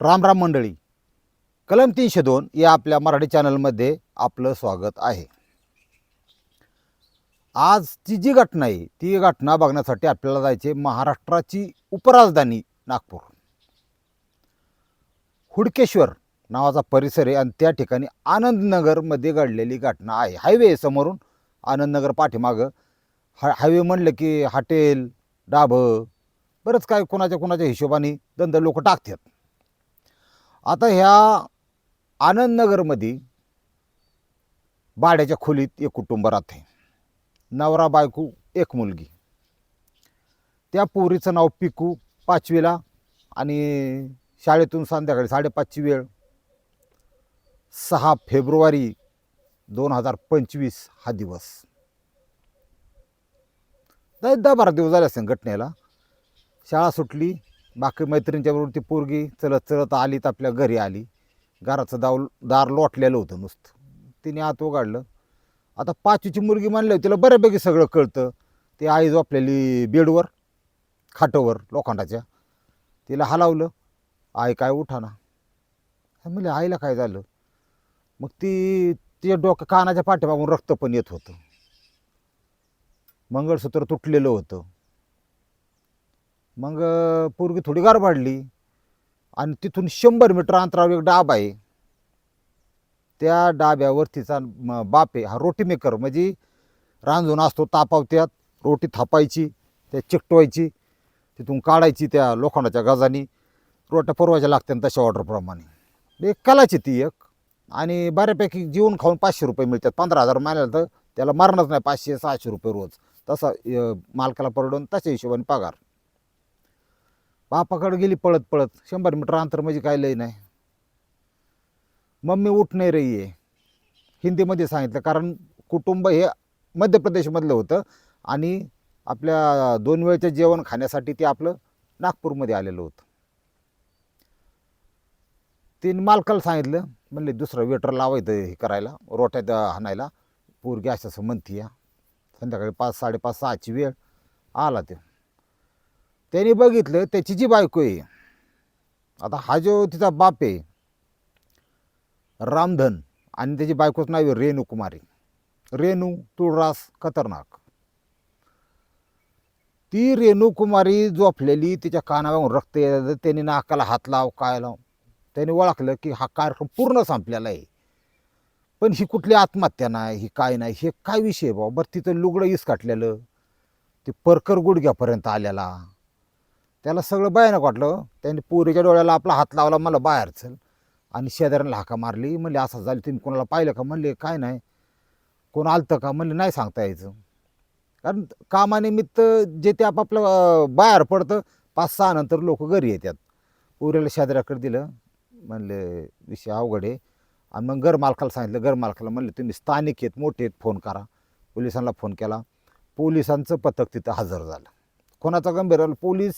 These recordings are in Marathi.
राम राम मंडळी. कलम तीनशे दोन या आपल्या मराठी चॅनलमध्ये आपलं स्वागत आहे. आजची जी घटना आहे ती घटना बघण्यासाठी आपल्याला जायचे महाराष्ट्राची उपराजधानी नागपूर. हुडकेश्वर नावाचा परिसर आहे आणि त्या ठिकाणी आनंदनगरमध्ये घडलेली घटना आहे. हायवे समोरून आनंदनगर पाठीमागं. हा हायवे म्हणलं की हॉटेल डाबं बरंच काय कोणाच्या कोणाच्या हिशोबाने दंद लोक टाकतात. आता ह्या आनंदनगरमध्ये भाड्याच्या खोलीत एक कुटुंब राहते. नवरा बायको एक मुलगी. त्या पोरीचं नाव पिकू पाचवीला आणि शाळेतून संध्याकाळी साडेपाचची वेळ. सहा फेब्रुवारी दोन हजार पंचवीस हा दिवस. दहा दहा बारा दिवस झाले असेल घटनेला. शाळा सुटली. बाकी मैत्रिणीच्या बरोबर ती पोरगी चलत चलत आली तर आपल्या घरी आली. घराचं दाव दार लोटलेलं होतं नुसतं. तिने आत उघडलं. आता पाचवीची मुलगी म्हणली तिला बऱ्यापैकी सगळं कळतं. ती आई झोपलेली बेडवर खाटोवर लोखंडाच्या. तिला हलावलं. आई काय उठाना. म्हणजे आईला काय झालं? मग ती तिच्या डोक्या कानाच्या पाठीमागून रक्त पण येत होतं. मंगळसूत्र तुटलेलं होतं. मग पोरगी थोडी गारभाडली आणि तिथून शंभर मीटर अंतरावर एक डाब आहे. त्या डाब्यावर तिचा म- बाप आहे हा रोटी मेकर. म्हणजे रांजून असतो तापावत्यात रोटी थापायची त्या चिकटवायची तिथून काढायची त्या लोखंडाच्या गजानी. रोट्या पुरवायच्या लागतात तशा ऑर्डरप्रमाणे एक कलाची ती एक. आणि बऱ्यापैकी जेवण खाऊन पाचशे रुपये मिळतात. पंधरा हजार महिन्याला तर त्याला मरणच नाही पाचशे सहाशे रुपये रोज. तसा मालकाला परवडून तशा हिशोबाने पगार. बापाकडे गेली पळत पळत. शंभर मीटर अंतर म्हणजे काय लय नाही. मम्मी उठ नाही रही आहे हिंदीमध्ये सांगितलं कारण कुटुंब हे मध्य प्रदेशमधलं होतं आणि आपल्या दोन वेळचं जेवण खाण्यासाठी ते आपलं नागपूरमध्ये आलेलं होतं. तीन मालकाला सांगितलं म्हणले दुसरं वेटर लावायचं हे करायला रोट्यात हाणायला पोरगी असं असं म्हणती या. संध्याकाळी पाच साडेपाच सहाची वेळ आला ते त्याने बघितलं त्याची जी बायको आहे. आता हा जो तिचा बाप आहे रामधन आणि त्याची बायकोचं नाव आहे रेणू कुमारी रेणू तुळरास खतरनाक. ती रेणू कुमारी झोपलेली तिच्या कानावरून रक्त येतात त्याने नाकाला हात लाव काय लाव. त्याने ओळखलं की हा कार्यक्रम पूर्ण संपलेला आहे. पण ही कुठली आत्महत्या नाही ही काय नाही हे काय विषय आहे बाबा बरं तिथं लुगडं इसकाटलेलं. ते परकर गुडघ्यापर्यंत आलेला. त्याला सगळं भयानक वाटलं हो. त्याने पोरीच्या डोळ्याला आपला हात लावला मला बाहेर चल. आणि शेजाऱ्यांना हाका मारली म्हणले असं झालं तुम्ही कोणाला पाहिलं का? म्हणले काय नाही. कोण आलतं का? म्हणले नाही सांगता यायचं. कारण कामानिमित्त जे ते आपापलं बाहेर पडतं पाच सहा नंतर लोक घरी येतात. पोरीला शेजाऱ्याकडे दिलं म्हणले विषय अवघड आहे. आणि मग घरमालकाला सांगितलं घरमालकाला म्हणले तुम्ही स्थानिक आहेत मोठे आहेत फोन करा. पोलिसांना फोन केला. पोलिसांचं पथक तिथं हजर झालं. कोणाचा गंभीर आलं? पोलीस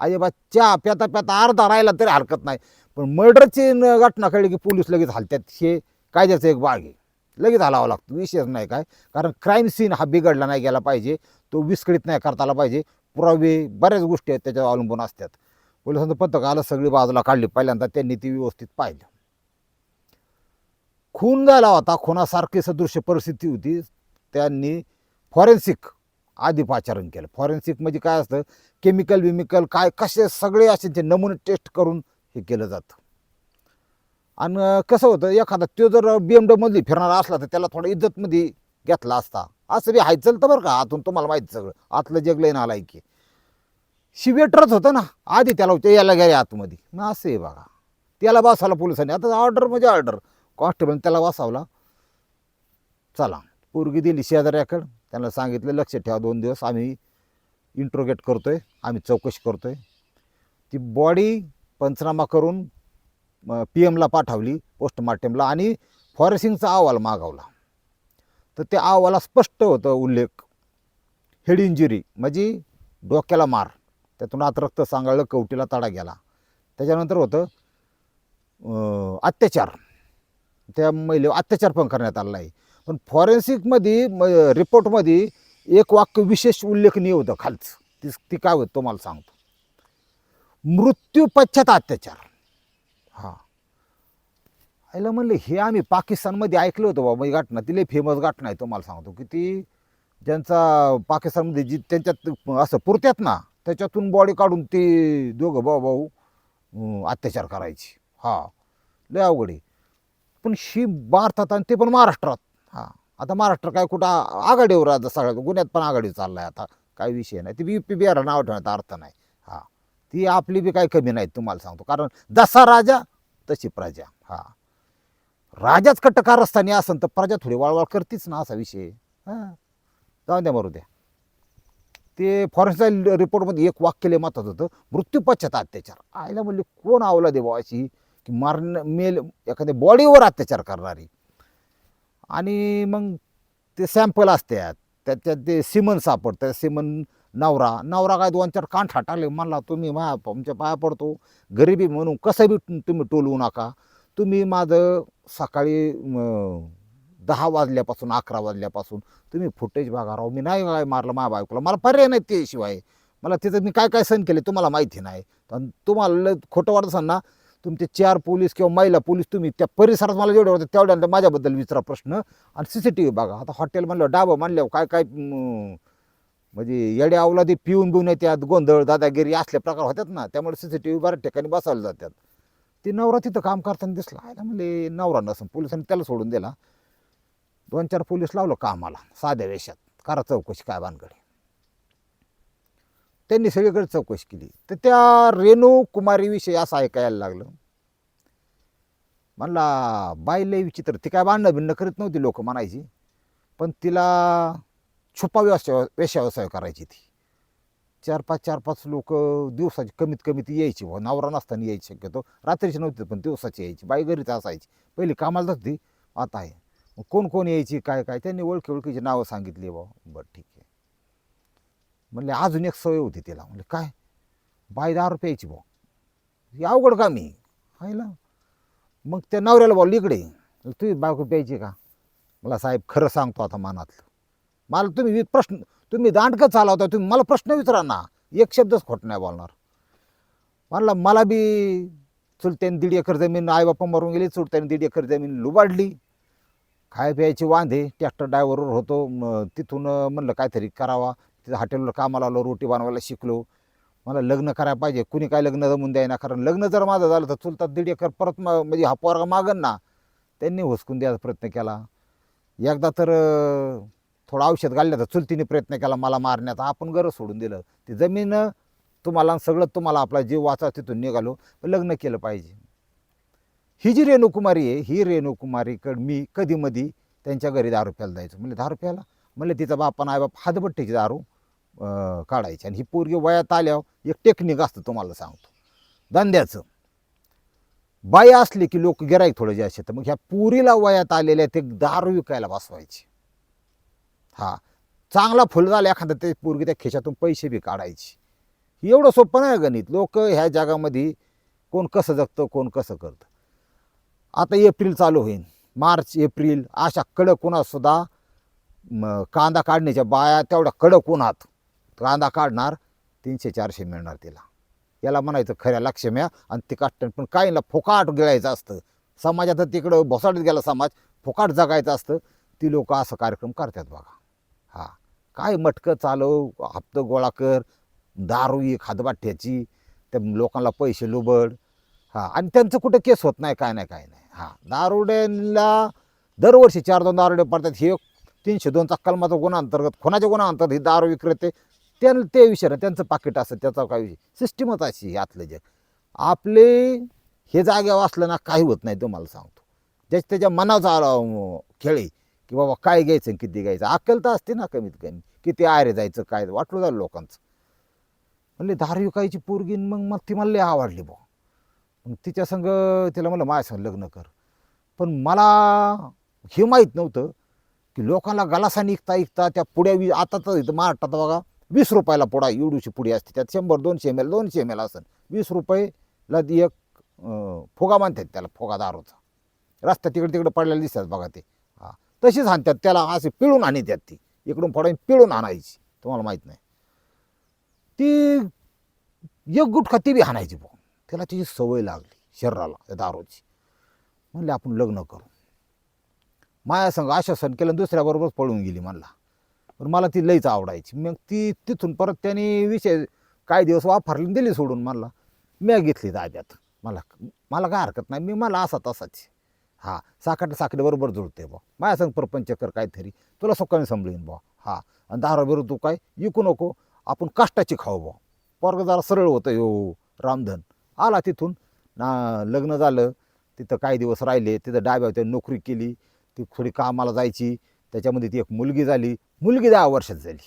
अजिबात चहा प्याता प्याता अर्धा राहिला तरी हरकत नाही. पण मर्डरची न- घटना कळली की पोलीस लगेच हलत्यात. हे कायद्याचा एक बाग आहे. लगेच हलावा लागतो. विषयच नाही काय. कारण क्राईम सीन हा बिघडला नाही गेला पाहिजे. तो विस्कळीत नाही करता आला पाहिजे. पुरावे बऱ्याच गोष्टी आहेत त्याच्यावर अवलंबून असतात. पोलिसांचं पथक आलं सगळी बाजूला काढली. पहिल्यांदा त्यांनी ती व्यवस्थित पाहिलं. खून झाला होता. खुनासारखी सदृश्य परिस्थिती होती. त्यांनी फॉरेन्सिक आधी पाचारण केलं. फॉरेन्सिक म्हणजे काय असतं केमिकल विमिकल काय कसे सगळे असे ते नमुने टेस्ट करून हे केलं जातं. आणि कसं होतं एखादा तो जर बी एम मधली फिरणारा असला तर त्याला थोडा इज्जतमध्ये घेतला असता. असं बी हाय चलतं बरं का आतून तुम्हाला माहीत सगळं. आतलं जगलं ना नालाय की शिवेटरच होतं ना आधी त्याला होते याला गेले आतमध्ये. मग असं आहे बघा. त्याला बसावला पोलिसांनी. आता ऑर्डर म्हणजे ऑर्डर कॉन्स्टेबल त्याला बसावला. चला. पोरगी दिली शेजाऱ्याकडं. त्यांना सांगितलं लक्ष ठेवा दोन दिवस आम्ही इंट्रोगेट करतो आहे आम्ही चौकशी करतो आहे ती बॉडी पंचनामा करून पी एमला पाठवली पोस्टमार्टमला आणि फॉरेसिंगचा अहवाल मागवला. तर त्या अहवाला स्पष्ट होतं उल्लेख. हेड इंजुरी म्हणजे डोक्याला मार. त्यातून आत रक्त सांगाळलं कवटीला तडा गेला. त्याच्यानंतर होतं अत्याचार. त्या महिलेवर अत्याचार पण करण्यात आला आहे. पण फॉरेन्सिकमध्ये म रिपोर्टमध्ये एक वाक्य विशेष उल्लेखनीय होतं खालचं. ती ती काय होतं तुम्हाला सांगतो. मृत्यू पश्चात अत्याचार. हां. आईला म्हणले हे आम्ही पाकिस्तानमध्ये ऐकलं होतं बाबा ही घटना ती लई फेमस घटना आहे तुम्हाला सांगतो की ती ज्यांचा पाकिस्तानमध्ये जी त्यांच्यात असं पुरत्यात ना त्याच्यातून बॉडी काढून ते दोघं भाऊ भाऊ अत्याचार करायची. हा. लय अवघड आहे. पण शी भारतात आणि ते पण महाराष्ट्रात हा. आता महाराष्ट्र काय कुठं आघाडीवर आता सगळ्यात. गुन्ह्यात पण आघाडी चाललाय आता. काय विषय नाही. ती बी पी बिहार नाव ठेवण्यात अर्थ नाही. हा. ती आपली बी काही कमी नाही तुम्हाला सांगतो. कारण जसा राजा तशी प्रजा. हा. राजाच कट्टकार असताना असन तर प्रजा थोडी वळवळ करतीच ना असा विषय. हा. जाऊन द्या मरू द्या. ते फॉरेन्सिक रिपोर्टमध्ये एक वाक्य लय मतात होतं मृत्यू पश्चात अत्याचार. आईला म्हणले कोण आवला देवा अशी? की मारण मेल एखाद्या बॉडीवर अत्याचार करणारी. आणि मग ते सॅम्पल असतात. त्याच्यात ते सिमन सापडतं. सिमन नवरा. नवरा काय दोन चार कांठा टाकले. म्हणला तुम्ही मा तुमच्या पाया पडतो. गरिबी म्हणून कसं बी तुम्ही टोलवू नका. तुम्ही माझं सकाळी दहा वाजल्यापासून अकरा वाजल्यापासून तुम्ही फुटेज बघा राव. मी नाही काय मारलं माझ्या बायकोला. मला पर्याय नाही ते शिवाय मला तिथं मी काय काय सण केले तुम्हाला माहिती नाही. आणि तुम्हाला लय खोटं वाटत असाल ना तुमचे चार पोलीस किंवा महिला पोलीस तुम्ही त्या परिसरात मला जेवढे होते तेवढ्या माझ्याबद्दल विचारा प्रश्न. आणि सी सी टी व्ही बघा आता हॉटेल म्हणलं डाबं म्हणल्यावर काय काय म्हणजे येड्या अवलादी पिऊन बिऊन येतात गोंधळ दादागिरी असले प्रकार होतात ना त्यामुळे सी सी टी व्ही बऱ्याच ठिकाणी बसायला जातात. ते नवरा तिथं काम करताना दिसला आयला म्हणजे नवरा नसून पोलिसांनी त्याला सोडून दिला. दोन चार पोलीस लावलं कामाला साध्या वेशात. करा चौकशी काय भानगडी. त्यांनी सगळीकडे चौकशी केली. तर त्या रेणू कुमारीविषयी असं ऐकायला लागलं. म्हणला बाई लय विचित्र ती काय भांडणं भिन्न करीत नव्हती लोक म्हणायची. पण तिला छुपा व्यवसाय वेशा व्यवसाय करायची ती. चार पाच चार पाच लोक दिवसाची कमीत कमी ती यायची बुवा. नवरा नसताना यायची शक्यतो. रात्रीची नव्हती पण दिवसाची यायची. बाई घरीच असायची. पहिली कामाला जात आता आहे. मग कोण कोण यायची? काय काय? त्यांनी ओळखी ओळखीची नावं सांगितली बा बरं ठीक आहे. म्हणले अजून एक सवय होती तिला. म्हणले काय? बाय दहा प्यायची भाऊ अवघड का मी ना. मग त्या नवऱ्याला बोल इकडे तुझी बायको प्यायची का? मला साहेब खरं सांगतो आता मनातलं. मला तुम्ही प्रश्न तुम्ही दांडकं चालवता तुम्ही मला प्रश्न विचारा ना. एक शब्दच खोट नाही बोलणार. म्हणला मला बी चुलत्याने दीड एकर जमीन आईबापा मरून गेली चुलत्याने दीड एकर जमीन लुबाडली. खाय प्यायची वांधे ट्रॅक्टर ड्रायव्हरवर होतो तिथून म्हणलं काहीतरी करावा. तिथं हॉटेलवर कामाला आलो रोटी बनवायला शिकलो. मला लग्न करायला पाहिजे. कुणी काय लग्न जमून द्यायना कारण लग्न जर माझं झालं तर चुलतात दीड एकर परत म- म्हणजे हा पोरगा मागन ना. त्यांनी हुसकून द्यायचा प्रयत्न केला. एकदा तर थोडं औषध घालण्याचा चुलतीने प्रयत्न केला मला मारण्याचा. आपण गरज सोडून दिलं. ती जमीन तुम्हाला सगळं तुम्हाला आपला जीव वाचा तिथून निघालो. लग्न केलं पाहिजे. ही जी रेणुकुमारी आहे ही रेणुकुमारीकडं मी कधीमधी त्यांच्या घरी दारू प्यायला जायचो. म्हणजे दारू प्यायला? म्हणलं तिचा बापा आई बाप हातबट्टीची दारू काढायची. आणि ही पोरगी वयात आल्यावर एक टेक्निक असतं तुम्हाला सांगतो. धंद्याचं. बाई असली की लोक गिराईक थोडे जे असे तर मग ह्या पुरीला वयात आलेल्या ते दारू विकायला बसवायचे. हा. चांगला फुल झाला एखादा ते पोरगी त्या खिशातून पैसे बी काढायची. एवढं सोपं नाही गणित. लोक ह्या जगामध्ये कोण कसं जगतं कोण कसं करतं. आता एप्रिल चालू होईल मार्च एप्रिल अशा कडक उन्हातसुद्धा कांदा काढण्याच्या बाया तेवढ्या कडक उन्हात. कांदा काढणार तीनशे चारशे मिळणार तिला. याला म्हणायचं खऱ्या लक्षम्या आणि ती काटण पण काहींना फोकाट गिळायचं असतं. समाजात तिकडं भोसाडत गेला समाज फोकाट जगायचं असतं. ती लोक असं कार्यक्रम करतात बघा. हां. काय मटकं चालव हप्तं गोळा कर दारू एक हातबाठ्याची त्या लोकांना पैसे लुबड. हां. आणि त्यांचं कुठं केस होत नाही काय नाही काय नाही. हां. दारुड्यांना दरवर्षी चार दोन दारुडे पडतात. हे तीनशे दोनचा कलमाचा गुन्हा अंतर्गत खुनाच्या गुन्हा अंतर्गत हे दारू विक्रेते त्या ते विषय त्यांचं पाकिट असतं त्याचा काय विषय? सिस्टीमच अशी आतलं जग. आपले हे जाग्यावर असलं ना काही होत नाही तुम्हाला सांगतो. ज्याच्या त्याच्या मनाचा खेळ आहे की बाबा काय घ्यायचं आणि किती घ्यायचं? अक्कल तर असते ना कमीत कमी. किती आरे जायचं काय वाटलं झालं लोकांचं. म्हणले दारू विकायची पोरगी मग मग ती मला लई आवडली बुवा. मग तिच्या संग तिला म्हणलं माझ्या संग लग्न कर. पण मला हे माहीत नव्हतं की लोकांना गलासा निघता ऐकता त्या पुढ्या वि आता तर इथं महाराष्ट्रात बघा वीस रुपयाला पुडा एवढीशी पुडी असते. त्यात शंभर दोनशे एम एल दोनशे एम एल असेल. वीस रुपयेला ती एक फुगा मानतात त्याला फुगा दारूचा. रस्ता तिकडे तिकडे पडलेला दिसतात बघा ते. हां. तशीच आणतात. त्याला असे पिळून आणतात ती. इकडून फोडायची पिळून आणायची. तुम्हाला माहीत नाही. ती एक गुटखा ती बी हाणायची भाऊ त्याला तिची सवय लागली शरीराला त्या दारूची. म्हणले आपण लग्न करू. माया संग सण केलं दुसऱ्याबरोबरच पळून गेली म्हणला. पण मला ती लईच आवडायची. मग ती तिथून परत त्याने विषय काही दिवस वापरली दिली सोडून मला. मी घेतली ताब्यात. मला मला काय हरकत नाही. मी मला असा तसाच. हां साखर साखरे बरोबर जुळते बा माझ्या संग प्रपंच कर काहीतरी. तुला सुखाने समजेन बा हा आणि दारा तू काय? विकू नको. आपण कष्टाची खाऊ बा पोरग जरा सरळ होतं. यो रामधन. आला तिथून. ना लग्न झालं. तिथं काही दिवस राहिले. तिथं डाब्या होत्या नोकरी केली. ती थोडी कामाला जायची. त्याच्यामध्ये ती एक मुलगी झाली. मुलगी दहा वर्षात झाली.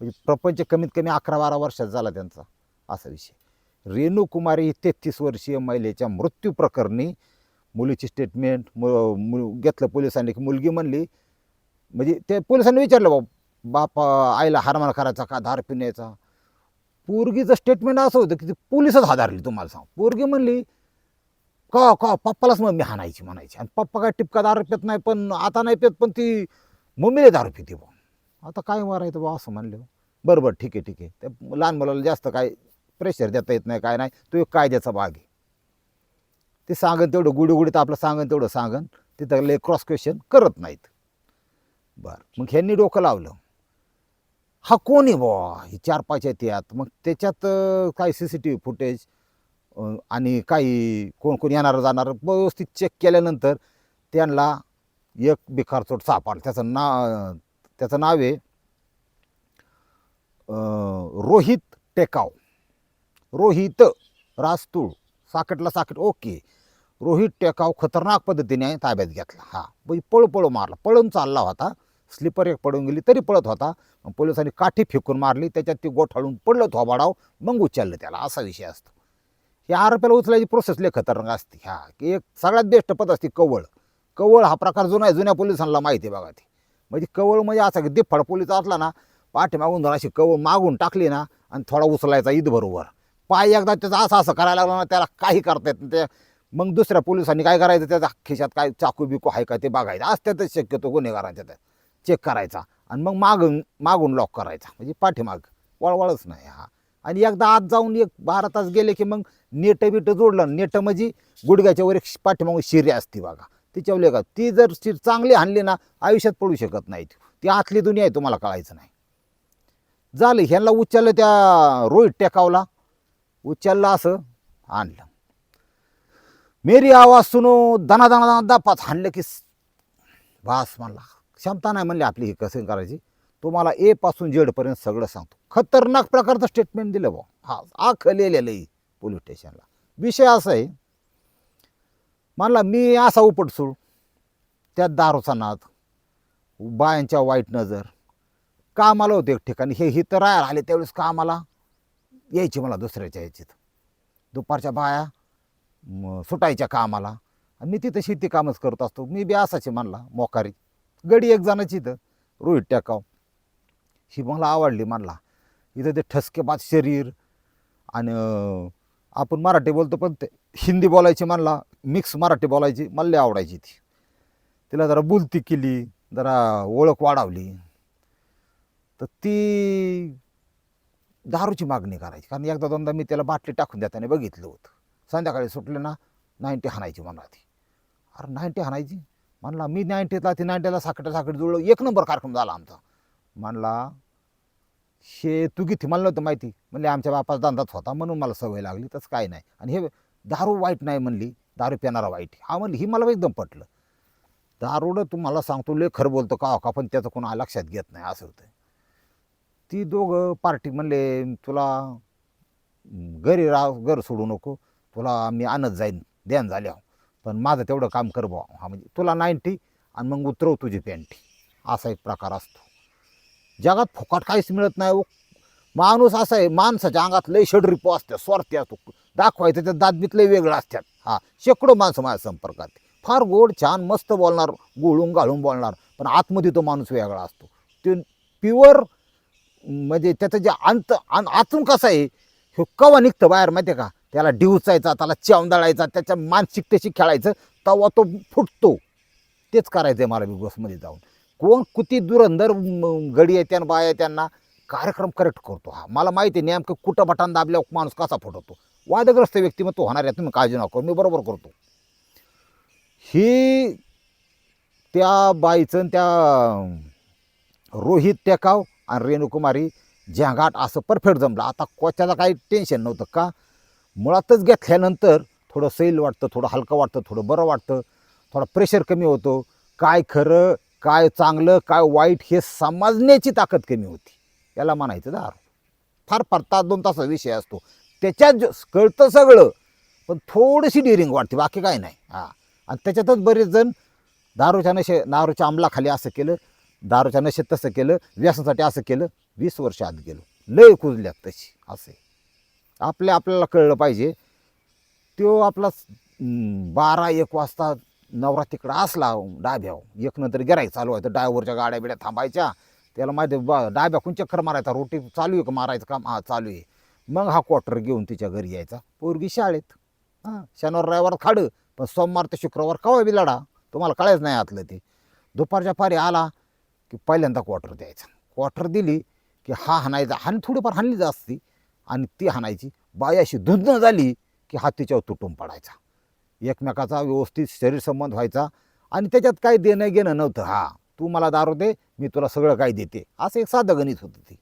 म्हणजे प्रपंच कमीत कमी अकरा बारा वर्षात झाला त्यांचा असा विषय. रेणू कुमारी तेहतीस वर्षीय महिलेच्या मृत्यू प्रकरणी मुलीची स्टेटमेंट मु मु घेतलं पोलिसांनी. की मुलगी म्हणली म्हणजे ते पोलिसांनी विचारलं बाप बाप आईला हारमार करायचा का? धार पिण्याचा पोरगीचं स्टेटमेंट असं होतं की ती पोलिसच हादारली तुम्हाला सांग. पोरगी म्हणली का का पप्पालाच मग मी हाणायची म्हणायची. आणि पप्पा काय टिपका दारू पेत नाही पण आता नाही पेत पण ती मम्मीला दारू पिते बा आता काय मारायचं बा असं म्हणले. बरं बरं ठीक आहे ठीक आहे. त्या लहान मुलाला जास्त काय प्रेशर देता येत नाही काय नाही. तो एक कायद्याचा भाग आहे. ते सांगन तेवढं गुडी गुडीत आपलं सांगन तेवढं सांगन. तिथं लय क्रॉस क्वेश्चन करत नाहीत. बरं मग ह्यांनी डोकं लावलं. हा कोण आहे बुवा ही चार पाच आहेत यात. मग त्याच्यात काही C C T V footage आणि काही कोण कोण येणारं जाणारं व्यवस्थित चेक केल्यानंतर त्यांना एक बिखारचोट सापडला त्याचं ना त्याचं नाव आहे रोहित टेकाव. रोहित रास्तूळ साकटला साकट ओके. रोहित टेकाव खतरनाक पद्धतीने ताब्यात घेतला. हा. बाई पळू पळू मारला. पळून चालला होता. स्लीपर एक पडून गेली तरी पळत होता. पोलिसांनी काठी फेकून मारली. त्याच्यात ती गोठाळून पडलं थोबाडाव मग उचललं त्याला. असा विषय असतो. या आरोपीला उचलायची प्रोसेस लय खतरनाक असते. हा. की एक सगळ्यात बेस्ट पद असते कवळ कवळ हा प्रकार जुना आहे जुन्या पोलिसांना माहिती आहे बघा म्हणजे ती. म्हणजे कवळ म्हणजे असा की दिफ्फड पोलीस असला ना पाठीमागून धरून अशी कवळ मागून टाकली ना आणि थोडा उचलायचा ईद बरोबर. पाय एकदा त्याचा असं असं करायला लागला ना त्याला काही करता येत नाही. ते मग दुसऱ्या पोलिसांनी काय करायचं? त्याच्या खिशात काय चाकू बिकू आहे का ते बघायचं. असत्यातच शक्यतो गुन्हेगारांच्या त्या चेक करायचा. आणि मग मागून मागून लॉक करायचा. म्हणजे पाठीमाग. वळवळच नाही हा. आणि एकदा आत जाऊन एक बारा तास गेले की मग नेटं बिटं जोडलं. नेटं म्हणजे गुडघ्याच्यावर एक पाठीमागून शिरी असते बघा. तिच्यावर का ती जर शिर चांगली हाणली ना आयुष्यात पडू शकत नाही ती. आतली दुनिया आहे तुम्हाला कळायचं नाही. झालं ह्यांना उच्चारलं त्या रोहित टेकावला. उच्चारलं असं आणलं. मेरी आवाज सुनो दना दना दना दापाच हाणलं की बास म्हणला. क्षमता नाही म्हणली आपली ही कसं करायची. तुम्हाला ए पासून जेडपर्यंत सगळं सांगतो. खतरनाक प्रकारचं स्टेटमेंट दिलं बा हा आख लिहिलेलं आहे पोलीस स्टेशनला विषय असा आहे म्हणला मी असा उपटसूळ त्यात दारूचा नाद बायांच्या वाईट नजर कामाला होते एक ठिकाणी. हे ही तर राहायला आले त्यावेळेस कामाला यायची मला दुसऱ्याच्या याचीत. दुपारच्या बाया सुटायच्या कामाला. आणि मी तिथं शेती कामच करत असतो. मी बी असाचे म्हणला मोकारी. गडी एक जणाची इथं रोहित टाकाव. ही मला आवडली म्हणला. इथं ते ठसकेबाद शरीर आणि आपण मराठी बोलतो पण ते हिंदी बोलायची म्हणला मिक्स मराठी बोलायची मला लय आवडायची ती. तिला जरा बोलती केली जरा ओळख वाढवली. तर ती दारूची मागणी करायची. कारण एकदा दोनदा मी त्याला बाटली टाकून देताना बघितलं होतं. संध्याकाळी सुटले ना नाईन्टी हाणायची म्हणला ती. अरे नाईन्टी हाणायची? म्हणला मी नाईन्टीतला ती नाईन्टीला साखट साखट जुळलो. एक नंबर कार्यक्रम झाला आमचा. म्हणला हे तू किती मला नव्हतं माहिती? म्हणले आमच्या बापाचा धंदाच होता म्हणून मला सवय लागली. तसं काय नाही. आणि हे दारू वाईट नाही म्हणली. दारू पिणारा वाईट हा म्हणलं ही मला एकदम पटलं. दारूड तुम्हाला सांगतो लय खरं बोलतो का हो, का पण त्याचं कोणा लक्षात घेत नाही असं होतं ती दोघं पार्टी म्हणले तुला घरी राह घर सोडू नको तुला मी आणत जाईन ध्यान झाल्यावर हो. पण माझं तेवढं काम कर बा हा म्हणजे तुला नाईन्टी आणि मग उतरव तुझी पॅन्टी. असा एक प्रकार असतो. जगात फुकाट काहीच मिळत नाही हो. माणूस असा आहे माणसाच्या अंगात लय षडरिपो असतात स्वार्थी असतो. दाखवायचं त्या दादबीत लय वेगळं असतात हा शेकडो माणसं माझ्या संपर्कात फार गोड छान मस्त बोलणार गोळून घालून बोलणार पण आतमध्ये तो माणूस वेगळा असतो. ते प्युअर म्हणजे त्याचं जे अंत आन- आतून कसं आहे हे कवा निघतं बाहेर माहिती आहे का? त्याला डिवचायचा त्याला चावंदळायचा त्याच्या मानसिकतेशी खेळायचं तेव्हा तो फुटतो. तेच करायचं आहे मला बिग बॉसमध्ये जाऊन. कोण किती दुरंदर गडी आहे त्यांना बाया त्यांना कार्यक्रम करेक्ट करतो हा. मला माहिती आहे नेमकं कुठं बटन दाबल्यावर माणूस कसा फुटवतो वादग्रस्त व्यक्तिमत्व होणार आहे तुम्ही काळजी नको मी बरोबर करतो. ही त्या बाईचं त्या रोहित टेकाव आणि रेणुकुमारी झ्यांगाट असं परफेक्ट जमलं. आता कोचाला काही टेन्शन नव्हतं का? मुळातच घेतल्यानंतर थोडं सैल वाटतं थोडं हलकं वाटतं थोडं बरं वाटतं थोडा प्रेशर कमी होतो. काय खरं काय चांगलं काय वाईट हे समजण्याची ताकद कमी होती. याला म्हणायचं दारू. फार फार तास दोन तासाचा विषय असतो. त्याच्यात कळतं सगळं पण थोडीशी डिरिंग वाटते बाकी काय नाही. हां. आणि त्याच्यातच बरेच जण दारूच्या नशे दारूच्या अंमलाखाली असं केलं दारूच्या नशेत तसं केलं व्यसनासाठी असं केलं वीस वर्ष आत गेलो. लय कुजल्यात तशी असे. आपल्या आपल्याला कळलं पाहिजे. तो आपला बारा एक वाजता नवरा तिकडं असला डाब्याव एक नंतर गिराईक चालू आहे तर ड्रायव्हरच्या गाड्या बिड्या थांबायच्या. त्याला माहिती बा डाब्याकून चक्कर मारायचा रोटी चालू आहे का मारायचं काम? हा चालू आहे. मग हा क्वार्टर घेऊन तिच्या घरी यायचा. पोरगी शाळेत. हां शनिवार रविवार खाडं. पण सोमवार ते शुक्रवार कवा बी लढा. तुम्हाला कळायच नाही आतलं ते. दुपारच्या पारी आला की पहिल्यांदा क्वार्टर द्यायचा. क्वार्टर दिली की हा हाणायचा. हाण थोडीफार हाणली असती आणि ती हाणायची. बाई अशी धुंद झाली की हा तिच्यावर तुटून पडायचा. एकमेकाचा व्यवस्थित शरीर संबंध व्हायचा आणि त्याच्यात काही देणं घेणं नव्हतं. हा तू मला दारू दे मी तुला सगळं काही देते. असं एक साधं गणित होतं ते.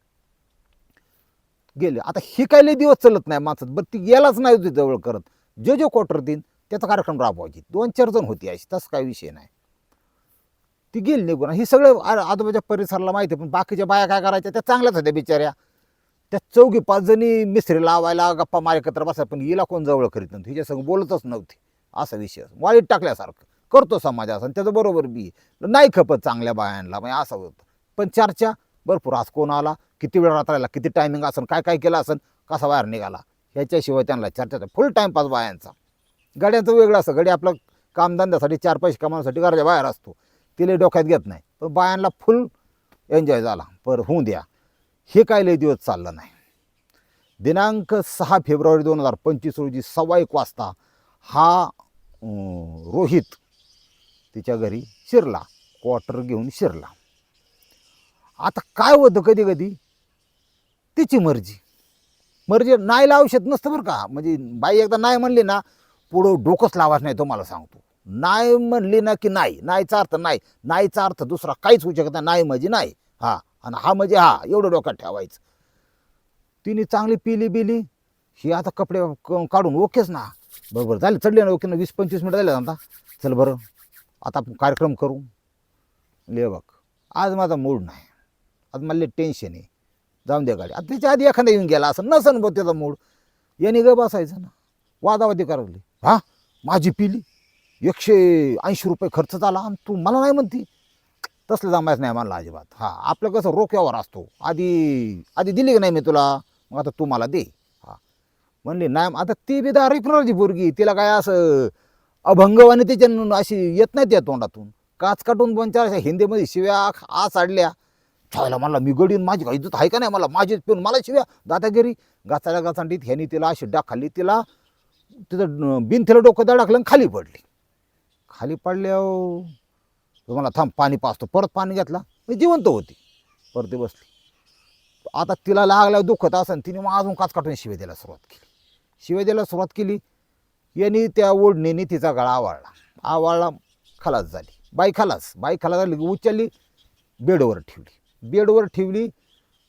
गेले. आता ही काही लई दिवस चलत नाही माणसात. बरं ती गेलाच नाही होती जवळ करत. जे जे क्वार्टर देईन त्याचा कार्यक्रम राबवायची. दोन चार जण होती अशी. तसं काही विषय नाही. ती गेली निघून. ही सगळं आजोबाच्या परिसराला माहिती आहे, पण बाकीच्या बाया काय करायच्या? त्या चांगल्याच होत्या बिचाऱ्या. त्या चौघी पाच जणी मिस्त्री लावायला गप्पा मारे एकत्र बसाय पण हिला कोण जवळ करीत नव्हती. हिच्यासंग बोलतच नव्हती. असा विषय. वाईट टाकल्यासारखं. करतो समाज आणि त्याचं बरोबर बी नाही खपत चांगल्या बायांना म्हणजे असं होतं. पण चर्चा भरपूर आज कोण आला किती वेळ रात्रायला किती टायमिंग असेल काय काय केलं असेल कसा बाहेर निघाला. ह्याच्याशिवाय त्यांना चर्चा फुल टाईमपास बायांचा. गाड्यांचं वेगळं असतं. गडी आपलं कामधंद्यासाठी चार पैसे कमावण्यासाठी घराच्या बाहेर असतो. तिला डोक्यात घेत नाही. पण बायांना फुल एन्जॉय झाला. पर होऊ द्या. हे काय लय दिवस चाललं नाही. दिनांक सहा फेब्रुवारी दोन हजार पंचवीस रोजी सव्वा एक वाजता हा रोहित तिच्या घरी शिरला. क्वार्टर घेऊन शिरला. आता काय होतं कधी कधी तिची मर्जी. मर्जी नाही औषध नसतं बरं का. म्हणजे बाई एकदा नाही म्हणली ना पुढं डोकंच लावायचं नाही तुम्हाला सांगतो. नाही म्हणली ना की नाही. नाहीचा अर्थ नाही. नाहीचा अर्थ दुसरा काहीच होऊ शकत नाही. नाही म्हणजे नाही. हा. आणि हा म्हणजे हा. एवढं डोक्यात ठेवायचं. तिने चांगली पिली बिली. ही आता कपडे क- काढून ओकेच ना. बरोबर झाले चढले ना ओके ना वीस पंचवीस मिनटं झाले आता. चल बरं. आता आपण कार्यक्रम करू. ले बघ. आज माझा मूड नाही. आज मला टेन्शन आहे. जाऊन द्या गाडी. आता त्याच्या आधी एखादा येऊन गेला असं नसन बघ त्याचा मूड याने ग बसायचं ना. वादावादी करावली हा? माझी पिली. एकशे ऐंशी रुपये खर्च झाला आणि तू मला नाही म्हणती. तसलं जमायचं नाही मला अजिबात. हां आपलं कसं रोक्यावर असतो. आधी आधी दिली की नाही मी तुला? मग आता तू मला दे. हां. म्हणली नाही आता ती बी दारू ऐकणारची पोरगी तिला काय असं अभंगवाने तिच्या अशी येत नाही त्या तोंडातून. काच काटून पण चार अशा हिंदीमध्ये शिव्या आ साडल्या छायला मला मी गडीन माझी काही इज्जत आहे का नाही मला? माझीच पिऊन मला शिव्या. दादागिरी गाचाच्या गाचांडीत ह्यानी तिला अशी डाक खाल्ली तिला तिचं बिनथेला डोकं दडाकलं आणि खाली पडली. खाली पडल्यावर तुम्हाला थांब पाणी पाचतो परत पाणी घेतला. मी जिवंत होती. परत बसली. आता तिला लागल्यावर दुखत असं तिने मग अजून काच काटून शिवे द्यायला सुरुवात केली. शिवे द्यायला सुरुवात केली. यांनी त्या ओढणीने तिचा गळा आवळला. आवळला खलास झाली. बाई खलास. बाई खलास झाली की उचलली बेडवर ठेवली. बेडवर ठेवली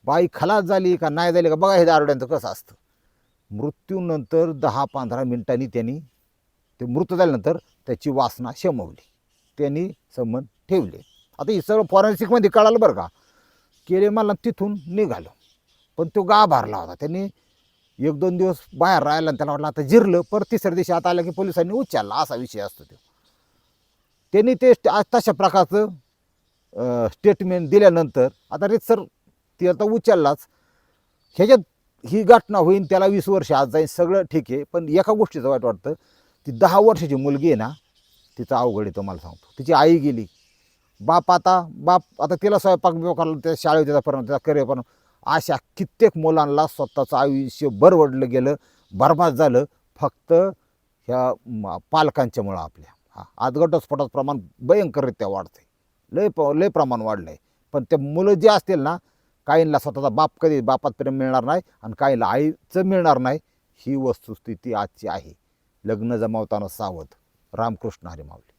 बाई खलास झाली का नाही झाली का बघा हे दारुड्यांचं कसं असतं. मृत्यूनंतर दहा पंधरा मिनिटांनी त्यांनी ते मृत झाल्यानंतर त्याची वासना शमवली. त्यांनी संबंध ठेवले. आता हे सगळं फॉरेन्सिकमध्ये कळालं बरं का. केले मला तिथून निघालो. पण तो गा भरला होता. त्यांनी एक दोन दिवस बाहेर राहिला आणि त्याला वाटलं आता जिरलं परत तिसऱ्या दिवशी आता आलं की पोलिसांनी उच्चारला असा विषय असतो तो. त्यांनी ते तशा प्रकारचं स्टेटमेंट दिल्यानंतर आता सर ती आता उचललाच. ह्याच्यात ही घटना होईन त्याला वीस वर्ष आज जाईल सगळं ठीक आहे पण एका गोष्टीचं वाईट वाटतं ती दहा वर्षाची मुलगी आहे ना तिचा अवघड आहे तुम्हाला सांगतो. तिची आई गेली. बाप आता बाप आता तिला स्वयंपाक बिपाक त्या शाळेत त्याचा परिणाम त्याचा करिअर परिणाम. अशा कित्येक मुलांना स्वतःचं आयुष्य बरवडलं गेलं बरबाद झालं फक्त ह्या पालकांच्यामुळं आपल्या. हा आजगटस्फोटाचं प्रमाण भयंकररित्या आहे लय प लय प्रमाण वाढलं आहे पण ते मुलं जे असतील ना काहींना स्वतःचा बाप कधी बापात प्रेम मिळणार नाही आणि काहींना आईचं मिळणार नाही ही वस्तुस्थिती आजची आहे. लग्न जमावताना सावध. रामकृष्ण हरी माऊली.